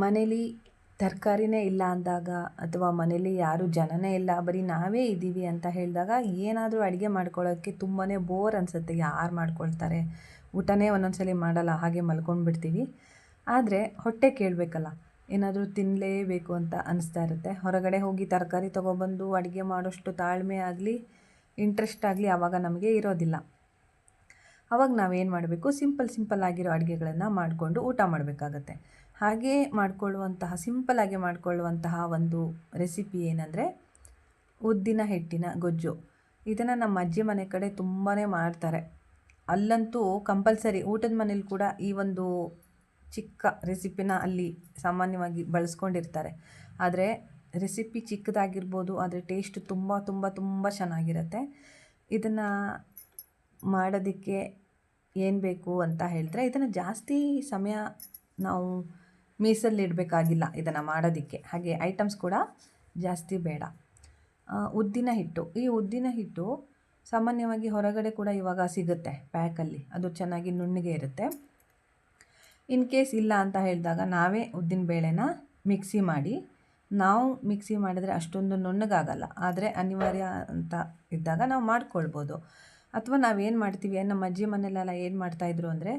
ಮನೇಲಿ ತರಕಾರಿನೇ ಇಲ್ಲ ಅಂದಾಗ ಅಥವಾ ಮನೇಲಿ ಯಾರೂ ಜನನೇ ಇಲ್ಲ, ಬರೀ ನಾವೇ ಇದ್ದೀವಿ ಅಂತ ಹೇಳಿದಾಗ ಏನಾದರೂ ಅಡುಗೆ ಮಾಡ್ಕೊಳ್ಳೋಕ್ಕೆ ತುಂಬಾ ಬೋರ್ ಅನಿಸುತ್ತೆ. ಯಾರು ಮಾಡ್ಕೊಳ್ತಾರೆ? ಊಟನೇ ಒಂದೊಂದು ಸಲ ಮಾಡಲ್ಲ, ಹಾಗೆ ಮಲ್ಕೊಂಡ್ಬಿಡ್ತೀವಿ. ಆದರೆ ಹೊಟ್ಟೆ ಕೇಳಬೇಕಲ್ಲ, ಏನಾದರೂ ತಿನ್ನಲೇಬೇಕು ಅಂತ ಅನಿಸ್ತಾ ಇರುತ್ತೆ. ಹೊರಗಡೆ ಹೋಗಿ ತರಕಾರಿ ತೊಗೊಬಂದು ಅಡುಗೆ ಮಾಡೋಷ್ಟು ತಾಳ್ಮೆ ಆಗಲಿ, ಇಂಟ್ರೆಸ್ಟ್ ಆಗಲಿ ಆವಾಗ ನಮಗೆ ಇರೋದಿಲ್ಲ. ಅವಾಗ ನಾವೇನು ಮಾಡಬೇಕು? ಸಿಂಪಲ್ ಸಿಂಪಲ್ ಆಗಿರೋ ಅಡುಗೆಗಳನ್ನು ಮಾಡಿಕೊಂಡು ಊಟ ಮಾಡಬೇಕಾಗತ್ತೆ. ಹಾಗೇ ಮಾಡಿಕೊಳ್ಳುವಂತಹ ಸಿಂಪಲಾಗಿ ಮಾಡಿಕೊಳ್ಳುವಂತಹ ಒಂದು ರೆಸಿಪಿ ಏನಂದರೆ ಉದ್ದಿನ ಹಿಟ್ಟಿನ ಗೊಜ್ಜು. ಇದನ್ನು ನಮ್ಮ ಅಜ್ಜಿ ಮನೆ ಕಡೆ ತುಂಬಾ ಮಾಡ್ತಾರೆ. ಅಲ್ಲಂತೂ ಕಂಪಲ್ಸರಿ ಊಟದ ಮನೇಲಿ ಕೂಡ ಈ ಒಂದು ಚಿಕ್ಕ ರೆಸಿಪಿನ ಅಲ್ಲಿ ಸಾಮಾನ್ಯವಾಗಿ ಬಳಸ್ಕೊಂಡಿರ್ತಾರೆ. ಆದರೆ ರೆಸಿಪಿ ಚಿಕ್ಕದಾಗಿರ್ಬೋದು, ಆದರೆ ಟೇಸ್ಟ್ ತುಂಬ ತುಂಬ ತುಂಬ ಚೆನ್ನಾಗಿರುತ್ತೆ. ಇದನ್ನು ಮಾಡೋದಕ್ಕೆ ಏನು ಬೇಕು ಅಂತ ಹೇಳಿದ್ರೆ, ಇದನ್ನು ಜಾಸ್ತಿ ಸಮಯ ನಾವು ಮೀಸಲಿಡಬೇಕಾಗಿಲ್ಲ ಇದನ್ನು ಮಾಡೋದಕ್ಕೆ. ಹಾಗೆ ಐಟಮ್ಸ್ ಕೂಡ ಜಾಸ್ತಿ ಬೇಡ. ಉದ್ದಿನ ಹಿಟ್ಟು. ಈ ಉದ್ದಿನ ಹಿಟ್ಟು ಸಾಮಾನ್ಯವಾಗಿ ಹೊರಗಡೆ ಕೂಡ ಇವಾಗ ಸಿಗುತ್ತೆ ಪ್ಯಾಕಲ್ಲಿ ಅದು ಚೆನ್ನಾಗಿ ನುಣ್ಣಗೆ ಇರುತ್ತೆ. ಇನ್ ಕೇಸ್ ಇಲ್ಲ ಅಂತ ಹೇಳಿದಾಗ ನಾವೇ ಉದ್ದಿನ ಬೇಳೆನ ಮಿಕ್ಸಿ ಮಾಡಿ. ನಾವು ಮಿಕ್ಸಿ ಮಾಡಿದರೆ ಅಷ್ಟೊಂದು ನುಣ್ಣಗಾಗಲ್ಲ. ಆದರೆ ಅನಿವಾರ್ಯ ಅಂತ ಇದ್ದಾಗ ನಾವು ಮಾಡ್ಕೊಳ್ಬೋದು. ಅಥವಾ ನಾವೇನು ಮಾಡ್ತೀವಿ, ನಮ್ಮ ಅಜ್ಜಿ ಮನೆಯಲ್ಲೆಲ್ಲ ಏನು ಮಾಡ್ತಾಯಿದ್ರು ಅಂದರೆ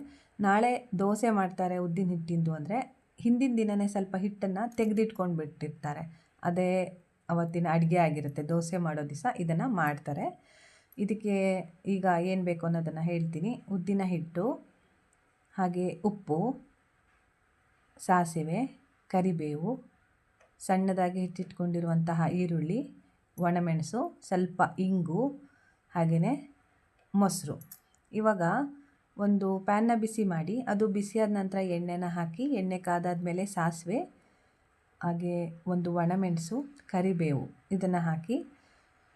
ನಾಳೆ ದೋಸೆ ಮಾಡ್ತಾರೆ ಉದ್ದಿನ ಹಿಟ್ಟಿಂದು ಅಂದರೆ ಹಿಂದಿನ ದಿನವೇ ಸ್ವಲ್ಪ ಹಿಟ್ಟನ್ನು ತೆಗೆದಿಟ್ಕೊಂಡು ಬಿಟ್ಟಿರ್ತಾರೆ ಅದೇ ಅವತ್ತಿನ ಅಡುಗೆ ಆಗಿರುತ್ತೆ. ದೋಸೆ ಮಾಡೋ ದಿವಸ ಇದನ್ನು ಮಾಡ್ತಾರೆ. ಇದಕ್ಕೆ ಈಗ ಏನು ಬೇಕು ಅನ್ನೋದನ್ನು ಹೇಳ್ತೀನಿ. ಉದ್ದಿನ ಹಿಟ್ಟು, ಹಾಗೆ ಉಪ್ಪು, ಸಾಸಿವೆ, ಕರಿಬೇವು, ಸಣ್ಣದಾಗಿ ಹಿಟ್ಟಿಟ್ಕೊಂಡಿರುವಂತಹ ಈರುಳ್ಳಿ, ಒಣಮೆಣಸು, ಸ್ವಲ್ಪ ಇಂಗು ಹಾಗೆಯೇ ಮೊಸರು. ಇವಾಗ ಒಂದು ಪ್ಯಾನ್ನ ಬಿಸಿ ಮಾಡಿ, ಅದು ಬಿಸಿಯಾದ ನಂತರ ಎಣ್ಣೆನ ಹಾಕಿ, ಎಣ್ಣೆ ಕಾದಾದ ಸಾಸಿವೆ, ಹಾಗೆ ಒಂದು ಒಣಮೆಣಸು, ಕರಿಬೇವು ಇದನ್ನು ಹಾಕಿ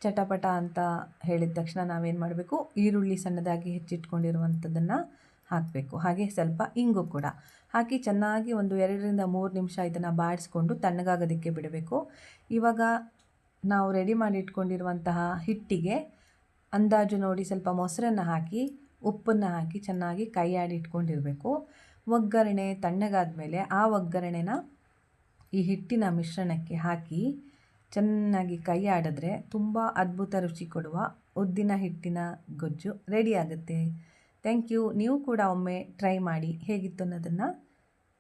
ಚಟಪಟ ಅಂತ ಹೇಳಿದ ತಕ್ಷಣ ನಾವೇನು ಮಾಡಬೇಕು? ಈರುಳ್ಳಿ ಸಣ್ಣದಾಗಿ ಹೆಚ್ಚಿಟ್ಕೊಂಡಿರುವಂಥದ್ದನ್ನು ಹಾಕಬೇಕು. ಹಾಗೆ ಸ್ವಲ್ಪ ಇಂಗು ಕೂಡ. ಹಾಕಿ ಚೆನ್ನಾಗಿ ಒಂದು ಎರಡರಿಂದ ಮೂರು ನಿಮಿಷ ಇದನ್ನು ಬಾಡಿಸ್ಕೊಂಡು ತಣ್ಣಗಾಗೋದಕ್ಕೆ ಬಿಡಬೇಕು. ಇವಾಗ ನಾವು ರೆಡಿ ಮಾಡಿ ಇಟ್ಕೊಂಡಿರುವಂತಹ ಹಿಟ್ಟಿಗೆ ಅಂದಾಜು ನೋಡಿ ಸ್ವಲ್ಪ ಮೊಸರನ್ನು ಹಾಕಿ ಉಪ್ಪನ್ನು ಹಾಕಿ ಚೆನ್ನಾಗಿ ಕೈ ಇಟ್ಕೊಂಡಿರಬೇಕು. ಒಗ್ಗರಣೆ ತಣ್ಣಗಾದ ಮೇಲೆ ಆ ಒಗ್ಗರಣೆನ ಈ ಹಿಟ್ಟಿನ ಮಿಶ್ರಣಕ್ಕೆ ಹಾಕಿ ಚೆನ್ನಾಗಿ ಕೈ ಆಡಿದ್ರೆ ತುಂಬ ಅದ್ಭುತ ರುಚಿ ಕೊಡುವ ಉದ್ದಿನ ಹಿಟ್ಟಿನ ಗೊಜ್ಜು ರೆಡಿ ಆಗುತ್ತೆ. Thank you. ನೀವು ಕೂಡ ಒಮ್ಮೆ ಟ್ರೈ ಮಾಡಿ ಹೇಗಿತ್ತು ಅನ್ನೋದನ್ನು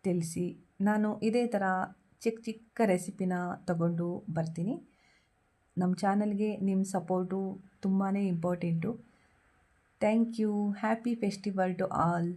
ತಿಳಿಸಿ. ನಾನು ಇದೇ ಥರ ಚಿಕ್ಕ ಚಿಕ್ಕ ರೆಸಿಪಿನ ತಗೊಂಡು ಬರ್ತೀನಿ. ನಮ್ಮ ಚಾನಲ್ಗೆ ನಿಮ್ಮ ಸಪೋರ್ಟು ತುಂಬಾ important. Thank you. Happy festival to all.